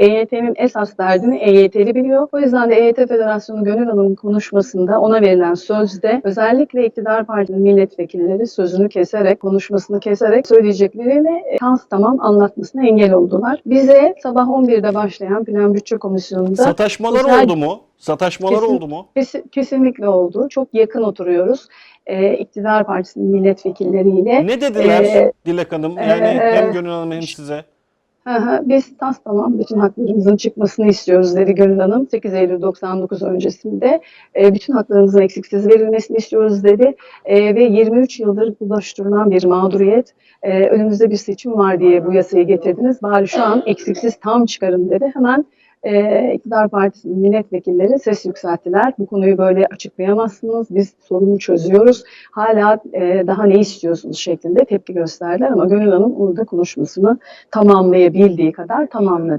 EYT'nin esas derdini EYT'li biliyor. O yüzden de EYT Federasyonu Gönül Hanım'ın konuşmasında ona verilen sözde özellikle iktidar partinin milletvekilleri sözünü keserek, konuşmasını keserek söyleyeceklerini e, tam tamam anlatmasına engel oldular. Bize sabah 11'de başlayan Plan Bütçe Komisyonu'nda Sataşmalar sosyal- oldu mu? Sataşmalar Kesin- oldu mu? Kes- Kesinlikle oldu. Çok yakın oturuyoruz. Ee, iktidar partisinin milletvekilleriyle. Ne dediler Ee, Dilek Hanım? Yani ee, hem Gönül Hanım hem size. Biz tas tamam bütün haklarımızın çıkmasını istiyoruz dedi Gönül Hanım. 8 Eylül 99 öncesinde e, bütün haklarımızın eksiksiz verilmesini istiyoruz dedi. E, ve 23 yıldır ulaştırılan bir mağduriyet. E, önümüzde bir seçim var diye bu yasayı getirdiniz. Bari şu an eksiksiz tam çıkarın dedi. Hemen e, iktidar partisinin milletvekilleri ses yükselttiler. Bu konuyu böyle açıklayamazsınız. Biz sorunu çözüyoruz. Hala e, daha ne istiyorsunuz şeklinde tepki gösterdiler ama Gönül Hanım orada konuşmasını tamamlayabildiği kadar tamamladı.